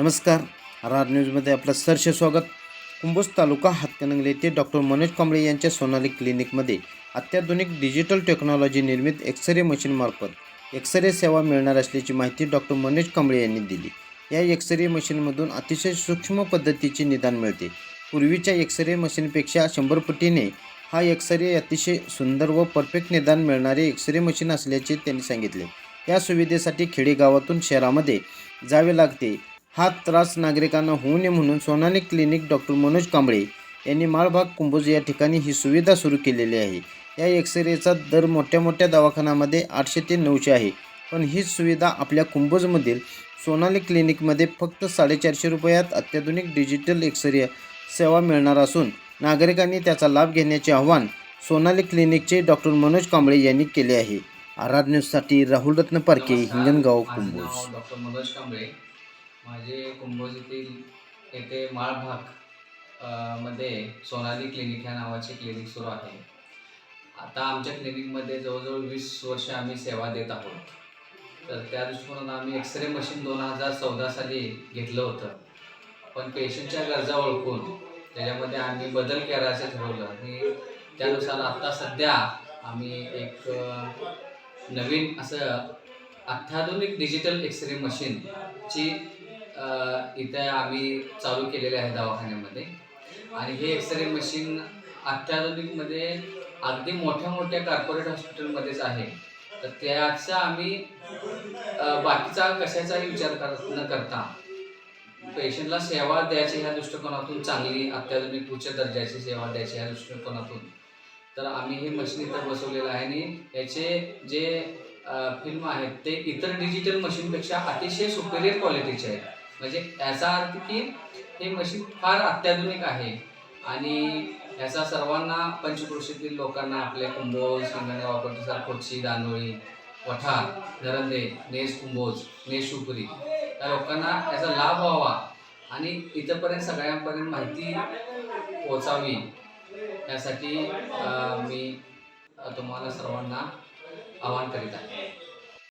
नमस्कार. R R न्यूजमध्ये आपलं सरसे स्वागत. कुंभोज तालुका हातकणंगले येथे डॉक्टर मनोज कांबळे यांच्या सोनाली क्लिनिकमध्ये अत्याधुनिक डिजिटल टेक्नॉलॉजी निर्मित एक्सरे मशीनमार्फत एक्सरे सेवा मिळणार असल्याची माहिती डॉक्टर मनोज कांबळे यांनी दिली. या एक्सरे मशीनमधून अतिशय सूक्ष्म पद्धतीचे निदान मिळते. पूर्वीच्या एक्सरे मशीनपेक्षा शंभर पटीने हा एक्सरे अतिशय सुंदर व परफेक्ट निदान मिळणारे एक्सरे मशीन असल्याचे त्यांनी सांगितले. या सुविधेसाठी खेडेगावातून शहरामध्ये जावे लागते. हा त्रास नागरिकांना होऊ नये म्हणून सोनाली क्लिनिक डॉक्टर मनोज कांबळे यांनी माळबाग कुंभोज या ठिकाणी ही सुविधा सुरू केलेली आहे. या एक्सरेचा दर मोठ्या मोठ्या दवाखान्यामध्ये आठशे ते नऊशे आहे. पण हीच सुविधा आपल्या कुंभोजमधील सोनाली क्लिनिकमध्ये फक्त साडेचारशे रुपयात अत्याधुनिक डिजिटल एक्सरे सेवा मिळणार असून नागरिकांनी त्याचा लाभ घेण्याचे आवाहन सोनाली क्लिनिकचे डॉक्टर मनोज कांबळे यांनी केले आहे. आर आर न्यूजसाठी राहुल रत्न पारखे हिंगणगाव कुंभोज. डॉक्टर मनोज कांबळे माझे कुंभोजीतील येथे माळभागमध्ये सोनाली क्लिनिक ह्या नावाचे क्लिनिक सुरू आहे. आता आमच्या क्लिनिकमध्ये जवळजवळ वीस वर्ष आम्ही सेवा देत आहोत. तर त्या दृष्टिकोनातून आम्ही एक्सरे मशीन दोन हजार चौदा साली घेतलं होतं. पण पेशंटच्या गरजा ओळखून त्याच्यामध्ये आम्ही बदल करायचं ठरवलं. आणि त्यानुसार आत्ता सध्या आम्ही एक नवीन असं अत्याधुनिक डिजिटल एक्सरे मशीनची इथे आम्ही चालू केलेले आहे दवाखान्यामध्ये. आणि हे एक्सरे मशीन अत्याधुनिकमध्ये अगदी मोठ्या मोठ्या कॉर्पोरेट हॉस्पिटलमध्येच आहे. तर त्याचा आम्ही बाकीचा कशाचाही विचार करत न करता पेशंटला सेवा द्यायची ह्या दृष्टिकोनातून चांगली अत्याधुनिक उच्च दर्जाची सेवा द्यायची ह्या दृष्टिकोनातून. तर आम्ही हे मशीन इथं बसवलेलं आहे आणि याचे जे फिल्म आहेत ते इतर डिजिटल मशीनपेक्षा अतिशय सुपेरियर क्वालिटीचे आहेत. म्हणजे याचा अर्थ की हे मशीन फार अत्याधुनिक आहे. आणि याचा सर्वांना पंचक्रोशीतील लोकांना आपल्या कुंभोज हिंगणगाव वापरतुसार कोची दानोळी वठार धरंदे नेस कुंभोज नेस शिवपुरी या लोकांना याचा लाभ व्हावा. आणि इथंपर्यंत सगळ्यांपर्यंत माहिती पोचावी यासाठी मी तुम्हाला सर्वांना आवाहन करीत आहे.